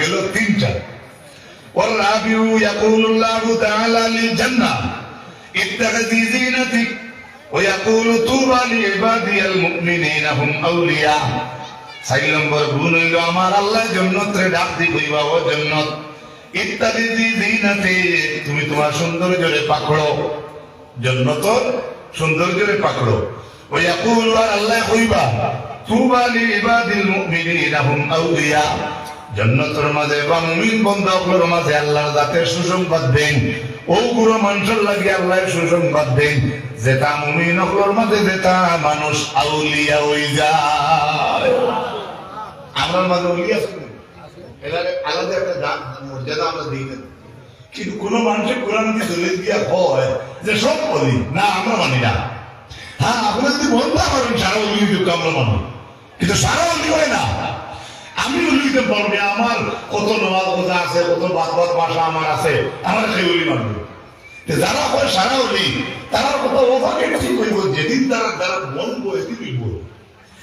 গেল তিনটা والرابع يقول الله تعالى للجنة اتخذي زينتك ويقول طوبى لعبادي المؤمنين هم أولياء চার নম্বর গুণ হইল আমার আল্লাহ জন্নত রে ডাক দি কইবা ও জন্নত ইত্যাদি দি দিনাতে তুমি তোমার সৌন্দর্যরে পাকড়ো জন্নতর সৌন্দর্যরে পাকড়ো ও ইয়াকুল আল্লাহ কইবা তুবা ইবাদিল মুমিনিনা হুম আউলিয়া। জন্নতর মাঝে বা মুমিন বন্ধকর মাঝে আল্লাহর জাতের সুসংবাদ দেন। মানুষের লাগে আল্লাহ সুসংবাদ দেন। যেটা মুমিন অকলর মাঝে যেটা মানুষ আউলিয়া হই যায়। আমরা মাঝে উলিয়া শুনি আলাদা একটা মর্যাদা আমরা দিই না। কিন্তু কোন মানুষের কোরআন দিয়ে দলিল দিয়া হয় যে সব বলি। না, আমরা মানি না। হ্যাঁ আপনারা যদি বলতে পারেন, সারা উল্লি যুগ আমরা মানি। কিন্তু সারা উল্লি হয় না। আমি উল্লি দিতে পারব আমার কত নমাজ কথা আছে, কত বাদ বাদ ভাষা আমার আছে আমার উল্লি মানবে। যারা হয় সারা উল্লি তারা কত ওভাকে ঠিক হইব যেদিন তারা তারা মন বলব। এদিন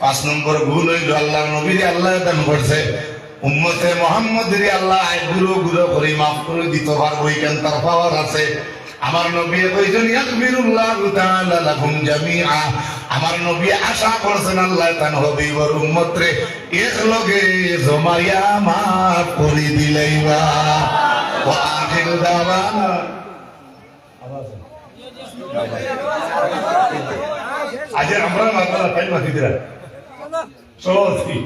পাঁচ নম্বর ভুল হইল আল্লাহ নবীরে, আল্লাহ দান করছে। উম্মতে মোহাম্মদের আল্লাহ গুরু গুরু করে, মাফ করে দিতে পারব কেন তার পাওয়ার আছে। আমার নবী কইছেন আমার নবী আশা করছেন আল্লাহ তান হবে ওর উম্মতরে এক লগে জমাইয়া মাফ করে দিলাইবা ওয়া আখিরু আজ আমরা তাই মাতি দিরা সহজই।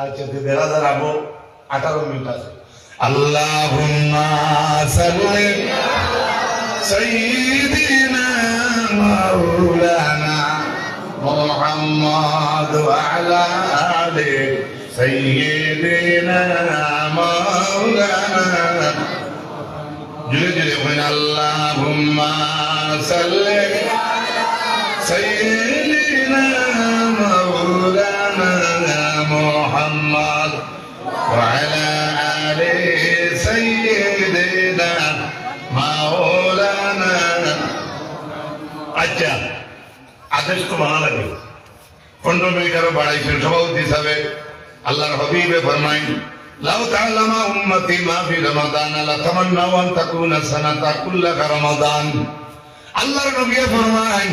আচ্ছা দেড় হাজার আবো আঠারো মিনিট আছে। সাল্লি মাওলানা মুহাম্মদ ওয়া আলা আলি সাইয়্যিদিনা মাওলানা। জুড়ে জুড়ে বলেন আদেশ তো মানা লাগে পনেরো মিনিট আরও বাড়াইছেন সভাপতি হিসাবে আল্লাহর হবিবে ফরমাইন, লাউ তাআলামা উম্মতি মা ফি রমাদান লাতামান্নাউ আন তাকুনা সানাতা রমাদান। আল্লাহর নবী ফরমাইন,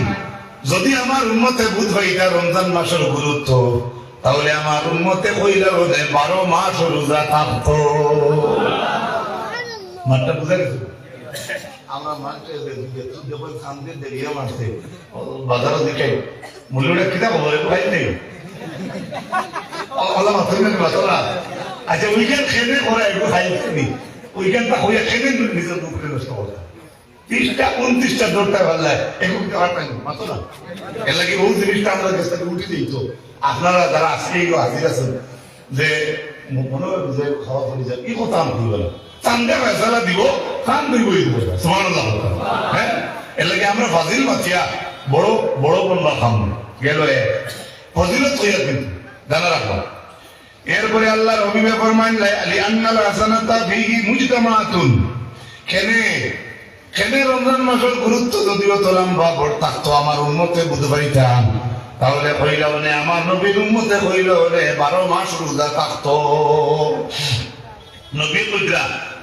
যদি আমার উম্মতে বুধ হইতা রমজান মাসের গুরুত্ব, তাহলে আমার উম্মতে কইলে হলে বারো মাস রোজা থাকতো। মাঠটা বুঝা গেছে? আমরা মাঠে যখন সামনে দেরিয়ে মারছে বাজারও দিকে মূল্যটা কিতা বলে ভাই নেই। ওলা মাথা না। মাথা আচ্ছা উইকেন্ড খেলে করে একটু খাই নি উইকেন্ডটা হইয়া খেলে নিজের দুপুরে নষ্ট করে তিরিশটা, উনত্রিশটা দৌড়টা পারলে এগুলো দেওয়ার পাইনি মাত্র না। এর লাগে বহু জিনিসটা আমরা দেশ থেকে উঠে দিই তো। আপনারা যারা আজকে হাজির আছেন, যে মনে হয় যে খাওয়া পড়ে যায় কি কথা আমি বলে চান্দে ফেসলা দিব কান দিব দিব সমান হ্যাঁ? এর আমরা ফাজিল মাতিয়া, বড় বড় বন্যা খাম। গেল এক। ফজিলত হইয়া কিন্তু, জানা রাখো এরপরে আল্লাহ রবিবে ফরমান লি আন্নাল হাসানাতা ফিহি মুজতামাতুন। কেনে কেনে রমজান মাসের গুরুত্ব যদিও তোলাম বা থাকতো আমার উন্মতে বুধ পাইতাম তাহলে কইল মানে আমার নবীর উন্মতে কইল হলে বারো মাস রোজা থাকতো। নবী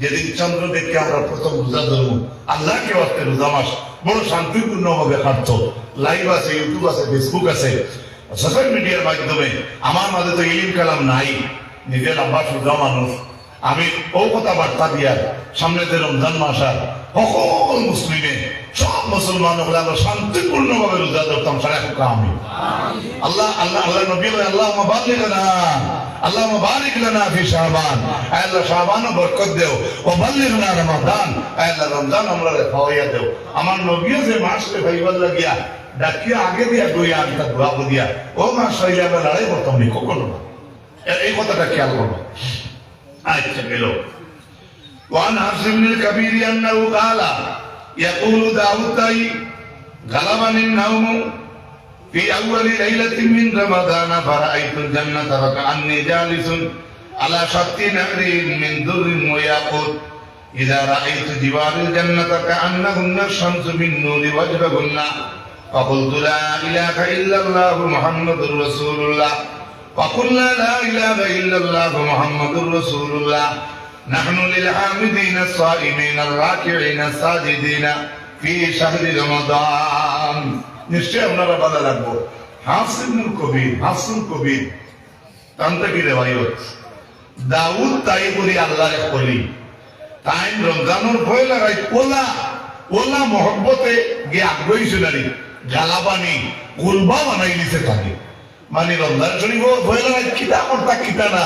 যেদিন চন্দ্র দেখে আমরা প্রথম রোজা আল্লাহকে অর্থে রোজা মাস। বড় শান্তিপূর্ণ কাটত লাইভ আছে ইউটিউব আছে ফেসবুক আছে। সোশ্যাল মিডিয়ার মাধ্যমে আমার মাঝে তো ইলিম কালাম নাই। নিজের সোজা মানুষ। আমি ও কথা বার্তা দিয়া সামনে যে রমজান মাস আর সকল মুসলিমে সব মুসলমান হলে আমরা শান্তিপূর্ণ ভাবে রোজা ধরতাম, সারা আমি আল্লাহ আল্লাহ আল্লাহ নবী আল্লাহ বালিক না আল্লাহ বারিক লানা ফি শাবান। আল্লাহ, শাবানও বরকত দেও। ও বালিক না রমাদান। আল্লাহ, রমজান আমরা খাওয়াইয়া দেও। আমার নবীও যে মাস ভাইবার লাগিয়া ডাকিয়া আগে দিয়া দইয়া আমি তা দোয়া দিয়া ও মাস হইলে আমরা লড়াই করতাম নি, কখনো এই কথাটা খেয়াল করব আচ্ছা গেল। وعن حفص بن الكبير انه قال يقول داود تاي غلبني النوم في اول ليله من رمضان فرايت الجنه فكاني جالس على شط نهر من در وياقوت اذا رايت جوار الجنه كانهن الشمس من نور وجههن فقلت لا اله الا الله محمد رسول الله وقلنا لا اله الا الله محمد رسول الله نحن للحامدين الصائمين الراكعين الساجدين في شهر رمضان নিশ্চয় আপনারা ভালো লাগবো হাফসিনুল কবির হাফসুল কবির তান্ত্রিক রেবায়ত দাউদ তাই বলি আল্লাহর কলি তাই রমজানোর ভয় লাগাই ওলা ওলা মহব্বতে গিয়ে আগ্রহী ছিলারি গালাবানি গুলবা বানাই নিছে থাকে মানে রমজান শরীফ ভয় লাগাই কিতা করতা কিতা না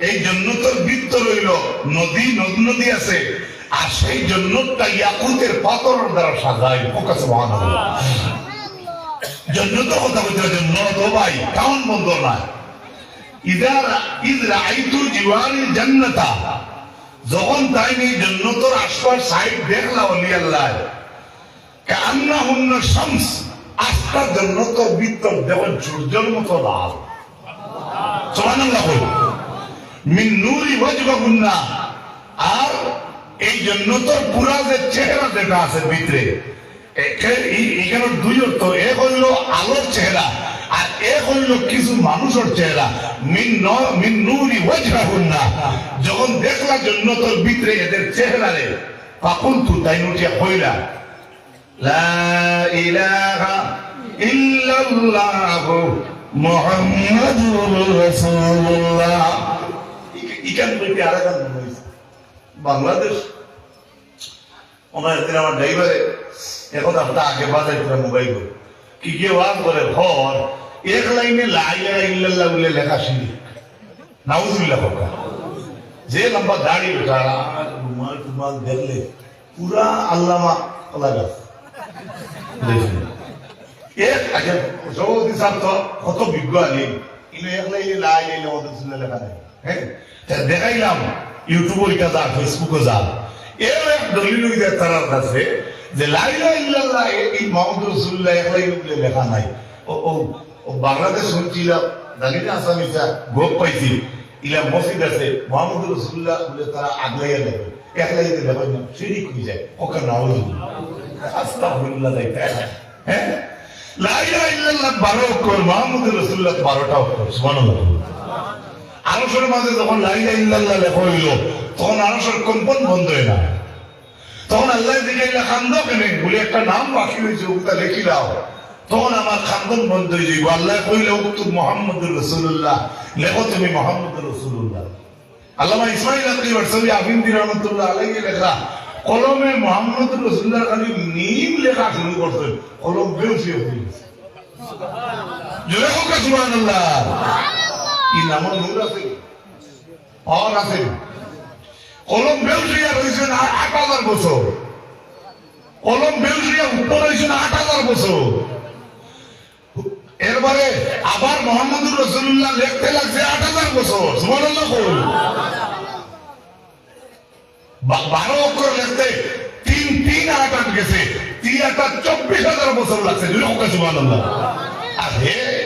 এই জন্নতর বৃত্ত রইল, নদী, নদ নদী আছে। আর সেই জন্য ইয়াকুতের পাথরের দ্বারা সাজায়। ফোকাস মহানগর জন্নত কথা বলতে জন্নত ভাই কেমন বন্ধ নয় যখন তাই জন্নতর আশপাশ সাইড দেখলা অলি আল্লাহ। কান্না হুন্ন শামস আস্থা জন্নতর ভিতর দেখুন, সূর্যের মতো লাল। সুবহানাল্লাহ বল আর এই জন্নতর পুরা যে চেহারা যেটা আছে ভিতরে এখানে দুই অর্থ। এক হইল আলোর চেহারা, আর এক হইল কিছু মানুষের চেহারা। যখন দেখলা জন্নতর ভিতরে এদের চেহারা রে উঠিয়া হইলা। লা ইলাহা ইল্লাল্লাহু মুহাম্মাদুর রাসূলুল্লাহ। ইকান বইতে আর গান হয়েছে। বাংলাদেশ, ওনার একদিন আমার ড্রাইভারে এখন আপনার আগে বাজাই করে। মোবাইল কি কি ওয়াজ করে ঘর এক লাইনে লাইলা ইল্লাল্লাহ বলে লেখা শিখি নাউজুবিল্লাহ কথা যে লম্বা দাড়ি পুরা আল্লামা কত বিজ্ঞ আলি কিন্তু লেখা নাই। হ্যাঁ? দেখাইলাম। ইউটিউবে এটা যা ফেসবুকে যা এর এক দলিল তার কাছে যে, লাইলা ইল্লাল্লাহ এই মোহাম্মদ রসুল্লাহ এক লাইনে বলে লেখা নাই। ও ও বাংলাদেশ শুনছিলাম জানি না আসামিটা ভোগ পাইছি ইলা মসজিদ আছে, মোহাম্মদ রসুল্লাহ বলে তারা আগলাইয়া লেখে এক লাইনে লেখা না সিঁড়ি খুঁজে যায়। ওকে নাও আস্তাগফিরুল্লাহ যাইতে হ্যাঁ? লা ইলাহা ইল্লাল্লাহ বারো অক্ষর মুহাম্মদ রাসূলুল্লাহ বারোটা অক্ষর সুবহানাল্লাহ। আরশের মাঝে যখন লা ইলাহা ইল্লাল্লাহ লেখা হইল, তখন আরশের কম্পন বন্ধ হয়ে না। তখন আল্লাহ দিকে খান্দ কেনে বলে, একটা নাম বাকি হয়েছে লেখি দাও। তখন আমার খান্দন বন্ধ হয়ে যাইব। আল্লাহ কইলে, উক্ত মোহাম্মদ রসুল্লাহ লেখো তুমি মোহাম্মদ রসুল্লাহ আল্লামা ইসমাইল আলী বারসাবি আফিন্দি রহমতুল্লাহ আলাইহি লেখা, কলমে মোহাম্মদ রসুল্লাহ খালি নিম লেখা শুরু করতেন কলম বেউসি হয়ে গেছে। সুবহানাল্লাহ। আট হাজার বছর। কলম বছর। এরপরে আবার মোহাম্মদুর রসুল্লাহ লিখতে লাগছে আট হাজার বছর। বারো অক্ষর লিখতে তিন তিন আট আট গেছে। তিন আট চব্বিশ হাজার বছর লাগছে। সুবহানাল্লাহ। আর হে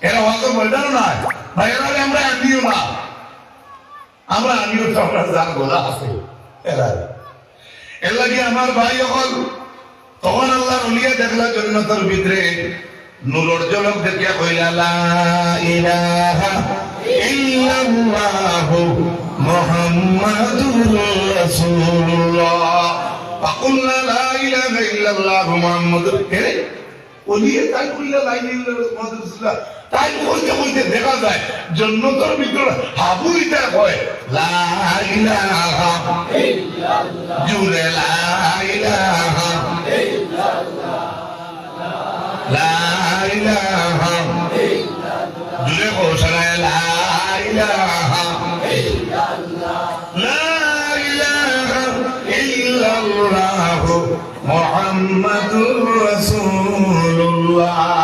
এরা ওয়াজ ময়দানও নাই ভাই এরা আমরা আনিও না। আমরা আনিও তো আমরা জান গোলা আছে এরা এর লাগে আমার ভাই হল তখন আল্লাহ উলিয়া দেখলা জন্নতর ভিতরে, নূরর জলক দেখিয়া লা ইলাহা ইল্লাল্লাহ মুহাম্মাদুর তাই তাই কইতে কইতে দেখা যায় জন্নতর ভিতরে হাবুইটা কয় লা ইলাহা জুড়ে লা ইলাহা জুড়ে ঘোষণা লা ইলাহা লা মুহাম্মাদুর রাসূলুল্লাহ। সাল্লাল্লাহু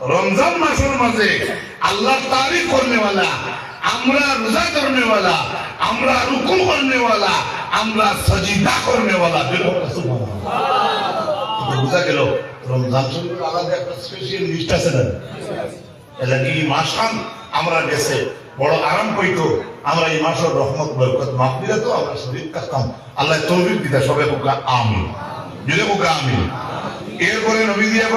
রমজান মাসের মাঝে আল্লাহ তারিফ করনেওয়ালা, আমরা রোজা করনেওয়ালা, আমরা রুকু করনেওয়ালা, আমরা সজিদা করনেওয়ালা। বোঝা গেল, রমজান আমরা বড় আমরা এই আমরা আল্লাহ আমি বোকা আমি এরপরে নবী দিয়া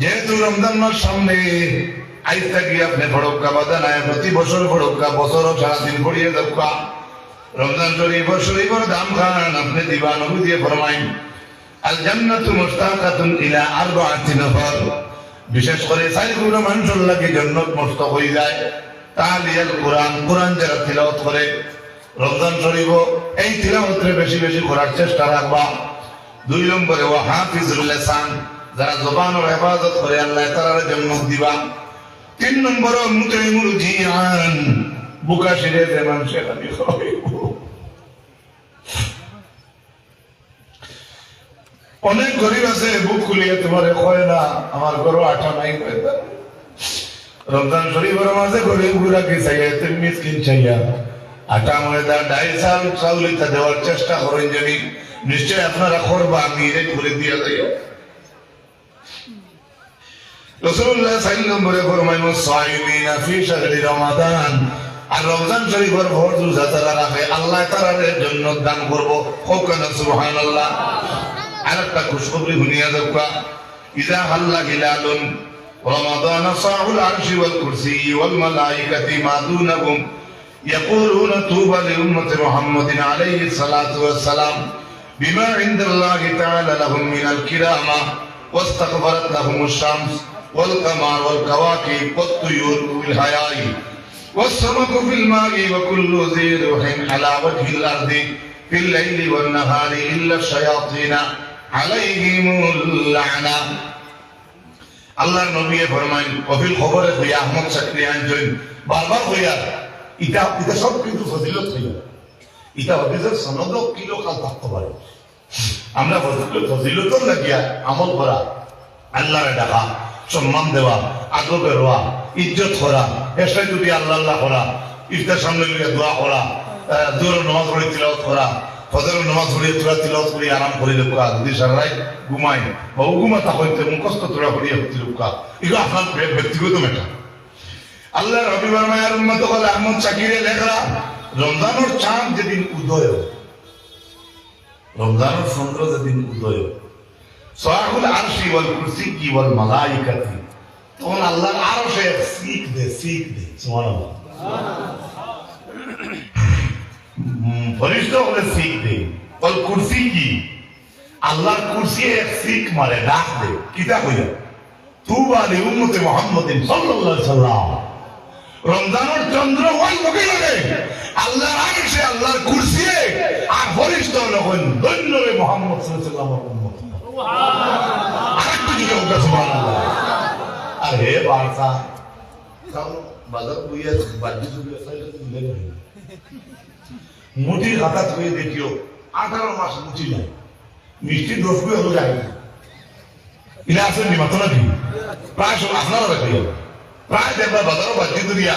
যেহেতু রমজান মাস সামনে আইস থাকি আপনি ফড়ক্কা বাদা নাই, প্রতি বছর ফড়ক্কা বছরও সারাদিন পড়িয়ে দক্কা রমজান শরীফ, শরীফের দাম খান, আপনি দিবা দিয়ে ফরমাই আল জান্নাতু মুস্তাকাতুন ইলা আরবাআতি নফর। বিশেষ করে সাইগুলো মানুষের লাগে জান্নাত মুস্তাক হয়ে যায়। তালিয়াল কোরআন কোরআন যারা তিলাওয়াত করে, রমজান শরীফ এই তিলাওয়াতের বেশি বেশি করার চেষ্টা রাখবা। দুই নম্বরে ও হাফিজুল লিসান যারা জবানের হেফাজত করে আল্লাহ তাআলার জান্নাত দিবা, তিন নম্বরে মুতাইমুল জিয়ান বুকা শিরে যে মানুষের অনেক গরিব আছে, বুক খুলিয়ে তোমার কয় না, আমার ঘরও আঠা নাই কয়। রমজান শরীফের মাঝে গরিব গুড়াকে চাইয়া তুমি মিসকিন চাইয়া আটা, ময়দা ডাই চাল, চাউল ইত্যাদি দেওয়ার চেষ্টা করেন যদি, নিশ্চয় আপনারা করবা, আমি এটা করে দিয়ে যাই রসুল্লাহ সাইল নম্বরে ফরমাইন সাইমিনা ফি শাহরি রমাদান আর রমজান শরীফের ভোর রোজা তারা রাখে আল্লাহ তাআলার জন্য দান করব হোক না সুবহানাল্লাহ আর একটা খুশখবরি শুনিয়া দেখা ইজা হাল্লা হিলালুন رمضان صاع العرش والكرسي والملائكة ما دونهم يقولون طوبى لأمة محمد عليه الصلاة والسلام بما عند الله تعالى لهم من الكرامة واستغفرت لهم الشمس والقمر والكواكب والطيور بالحياء والسمك في الماء وكل ذي روح على وجه الأرض في الليل والنهار إلا الشياطين عليهم اللعنة আল্লাহর নবী ফরমাইন অফিল খবরে হইয়া আহমদ চাকরি আনছেন বারবার হইয়া ইটা ইটা সব কিন্তু ফজিলত হইয়া ইটা হদিসের সনদ কিলো কাল থাকতে পারে আমরা ফজিলত লাগিয়া আমল করা, আল্লাহরে ডাকা সম্মান দেওয়া, আদবে রোয়া ইজ্জত করা এসে যদি আল্লাহ আল্লাহ করা, ইফতার সামনে লইয়া দোয়া করা দূর নমাজ পড়ে তিলাওয়াত করা ফজর নামাজ পড়িয়ে তোরা তিলাওয়াত করি, আরাম করে লোকা যদি সারাই ঘুমাই বা ঘুমা তা হইতে, মুখস্থ তোরা করিয়া হইতে লোকা এগুলো আপনার ব্যক্তিগত মেটা আল্লাহ রবিবার মায়ের উন্মত হলে আহমদ চাকিরে লেখরা রমজানোর চাঁদ যেদিন উদয় রমজানোর চন্দ্র যেদিন উদয়। সোহাগুল আরশি বল কুরসি কি বল মালাইকাতি। তখন আল্লাহর আরও সে শিখ দে শিখ দে হুম, ফরিস্ত বলে শিখ দে। বল কুরসি কি? আল্লাহর কুরসি এক শিখ মারে ডাক দে। কিতা কইয়া তুবা লি উম্মতে মুহাম্মাদিন সাল্লাল্লাহু আলাইহি সাল্লাম রমজানের চন্দ্র ওই মুখে লাগে আল্লাহর আগে সে আল্লাহর কুরসি আর ফরিস্ত হলেন ধন্য রে মুহাম্মদ সাল্লাল্লাহু আলাইহি উম্মত আরেকটু দিকে উঠে সুবহানাল্লাহ। আরে বারসা কারণ বাজার বইয়া বাজি সাইডে দিলে মুটি খাতা ধুয়ে দেখিও আঠারো মাস মুটি নাই মিষ্টি দোষ করে হলো যায় ইলা আসেন নি মাত্র নাকি? প্রায় সব আপনারা দেখিও প্রায় দেখবা বাজারও বাজি দুরিয়া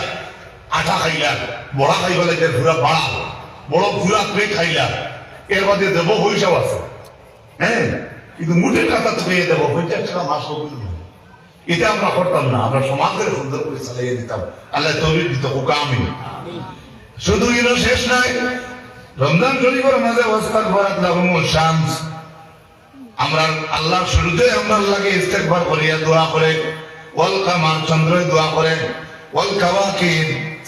আঠা খাইলা বড়া খাইবা লাগে পুরা বাড়া বড় পুরা প্লে খাইলা এর বাদে দেব পয়সাও আছে। হ্যাঁ কিন্তু মুটির খাতা ধুয়ে দেবো, পঞ্চাশ টাকা মাস এটা আমরা করতাম না, আমরা সমাজের সুন্দর করে চালিয়ে দিতাম। আল্লাহ তৈরি দিত হুকা আমি শুধু ইনো শেষ নাই, রমজান শরীফের মাঝে ওয়াস্তাক বরাত লাহুমুল শামস। আমরা আল্লাহর শুরুতে আমরা আল্লাহকে ইস্তেগফার করিয়া দোয়া করে ওয়াল কামার চন্দ্রে দোয়া করে ওয়াল কাওয়াকিব।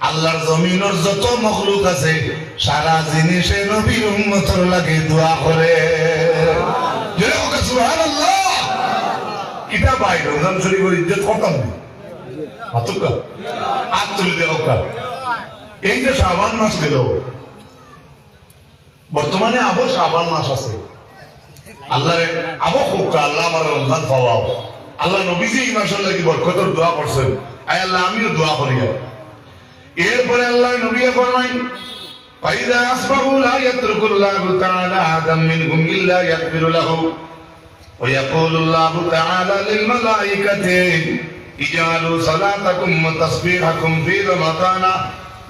আল্লাহর জমিনের যত মখলুক আছে, সারা জিনিসে নবীর উম্মতর লাগে দোয়া করে। সুবহানাল্লাহ। কিতা রমজান শরীফের ইজ্জত দেওয়া এই যে আছে। আল্লাহ আল্লাহ আল্লাহ নবীজি মাসের লাগি বরকতর দোয়া করছেন। আল্লাহ, আমিও দোয়া করি। এরপরে আল্লাহ নবী ফরমাই فإذا أصبحوا لا يترك الله تعالى أحدا منهم إلا يغفر له ويقول الله تعالى للملائكة اجعلوا صلاتكم وتسبيحكم في رمضان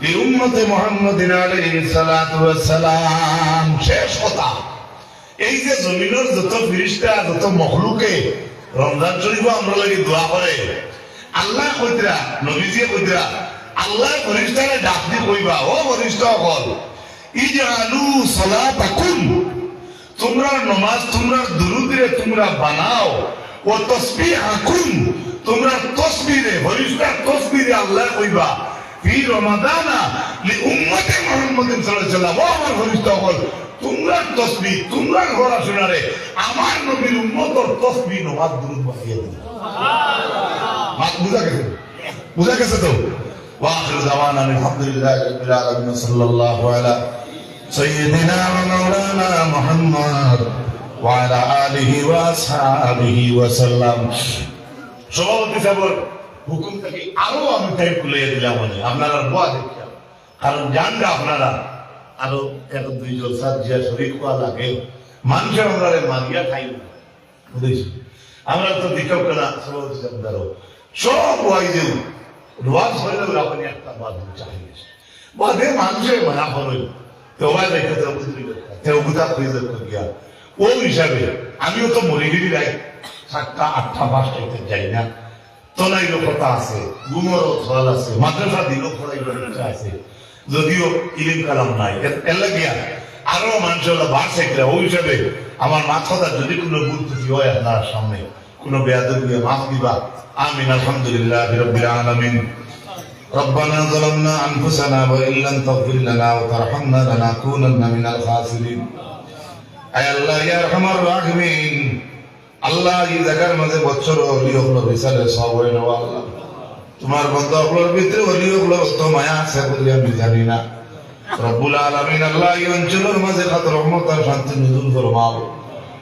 لأمة محمد عليه الصلاة والسلام শেষ কথা এই যে জমিনের যত ফিরিস্তা যত মখলুকে রমজান শরীফ আমরা লাগি দোয়া করে আল্লাহ কইতরা নবীজিয়ে কইতরা আল্লাহ ফরিস্তারে ডাক দি কইবা ও ফরিস্তা হল ইজালু সালাতাকুম তোমরা নমাজ তোমরা দুরুদরে তোমরা বানাও ও তসবিহাকুম তোমরা তসবিরে ফরিস্তা তসবিরে আল্লাহ কইবা ফি রমাদানা লি উম্মতে মুহাম্মাদিন সাল্লাল্লাহু আলাইহি ওয়াসাল্লাম ও আমার ফরিস্তা হল তোমরা তসবি তোমরা ঘোরা শোনারে আমার নবীর উম্মতর তসবি নমাজ দুরুদ বানিয়ে বুঝা গেছে? বুঝা গেছে তো? واخر دعوانا الحمد لله رب العالمين صلى الله على سيدنا ومولانا محمد وعلى اله واصحابه وسلم সভাপতি সাহেবের হুকুম থেকে আরো আমি টাইপ খুলে দিলাম মনে আপনারা দোয়া দেখিয়া কারণ জানবে আপনারা আরো এক দুই জলসা জিয়া শরীর কোয়া লাগে মানুষের আমরা মারিয়া খাই না বুঝেছি আমরা তো দিকেও কেনা সভাপতি সাহেব সব ওয়াই দেব রোয়াজ হইলে আপনি একটা বাদ চাহিয়ে বাদে মানুষের মানা দেখে ও হিসাবে আমিও তো মরিগিরি রাই সাতটা, আটটা পাঁচটা যাই না। তলাইলো কথা আছে গুমর ফল আছে, মাদ্রাসা দিল ফলাইলো আছে। যদিও ইলিম কালাম নাই। এর- লাগিয়া আরও মানুষের বাড়ছে ওই হিসাবে আমার মাথাটা যদি কোনো বুদ্ধি হয় আপনার সামনে কোনো বেয়াদবি মাফ দিবা আমিন আলহামদুলিল্লাহ রবিল আলমিন ربنا ظلمنا انفسنا وان لم تغفر لنا وترحمنا لنكونن من الخاسرين আয় আল্লাহ ইয়া রহমান রাহিমিন আল্লাহ এই জায়গার মাঝে বছর অলি হলো বিচারে সব হয়ে নেওয়া আল্লাহ তোমার বন্ধ হলোর ভিতরে অলি হলো তো মায়া আছে বলে আমি জানি না রব্বুল আলামিন আল্লাহ এই অঞ্চলের মাঝে কত রহমত আর শান্তি নজুল ফরমাও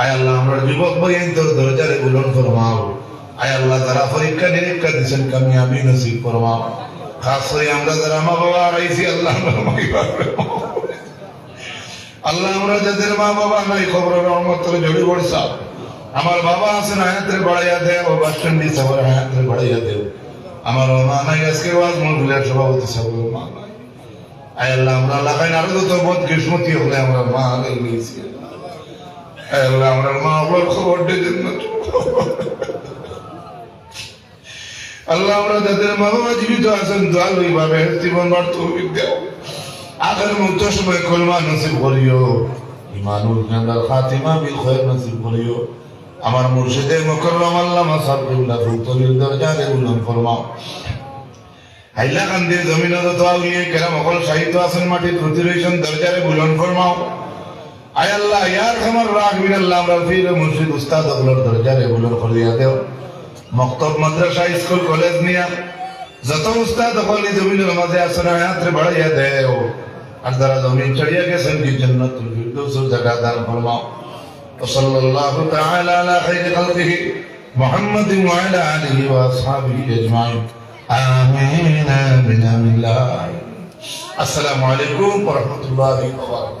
আয় আল্লাহ, আমরা যুবক বই আনতে দরজারে বুলন ফরমাও আয় আল্লাহ, যারা পরীক্ষা নিরীক্ষা দিচ্ছেন কামিয়াবি নসিব ফরমাও খাস করে আমরা যারা মা বাবা আড়াইছি আল্লাহ আল্লাহ আমরা যাদের মা বাবা নাই, খবর রহমত জড়ি পড়ছা। আমার বাবা আছেন হায়াতের বাড়াইয়া দেও বাস স্ট্যান্ডি সবার হায়াতের বাড়াইয়া দেও আমার মা নাই, আজকে ওয়াজ মহফিলের সভাপতি সবার মা নাই। আয় আল্লাহ, আমরা লাগাই আরও যত বোধ গ্রীষ্মতি হলে আমরা মা গিয়েছি আয় আল্লাহ আমরা মা বাবার খবর দিয়েছেন আল্লাহ আমরা যাদের মা বাবা জীবিত আছেন দোয়াল ওইভাবে জীবন তৌফিক দেও আখের মুক্ত সময় কলমা নসিব করিও ইমানুল জান্নার খাতিমা বিল খৈর নসিব করিও আমার মুর্শিদে মুকররম আল্লামা সাবকুল্লাহ ফুতলিল দরজারে উল্লম ফরমাও হাইলা কান্দে তো আউলিয়ে কেরাম অকল সাহিত্য আছেন মাটির প্রতি দরজারে বুলন ফরমাও আয় আল্লাহ ইয়ার খামার রাখবিন আল্লাহ আমরা ফির মুর্শিদ উস্তাদ অগলর দরজারে বুলন করিয়া দেও মক্তব মাদ্রাসা স্কুল কলেজ নিয়া যত উস্তাদ অকল এই জমিনের মাঝে আসেন হায়াত্রে বাড়াইয়া দেও আর যারা জমিন চড়িয়া গেছেন কি জান্নাতুল ফিরদৌস জায়গা দান ফরমাও وصلى الله تعالى على خير خلقه محمد وعلى اله واصحابه اجمعين امين امين امين لا السلام عليكم ورحمه الله وبركاته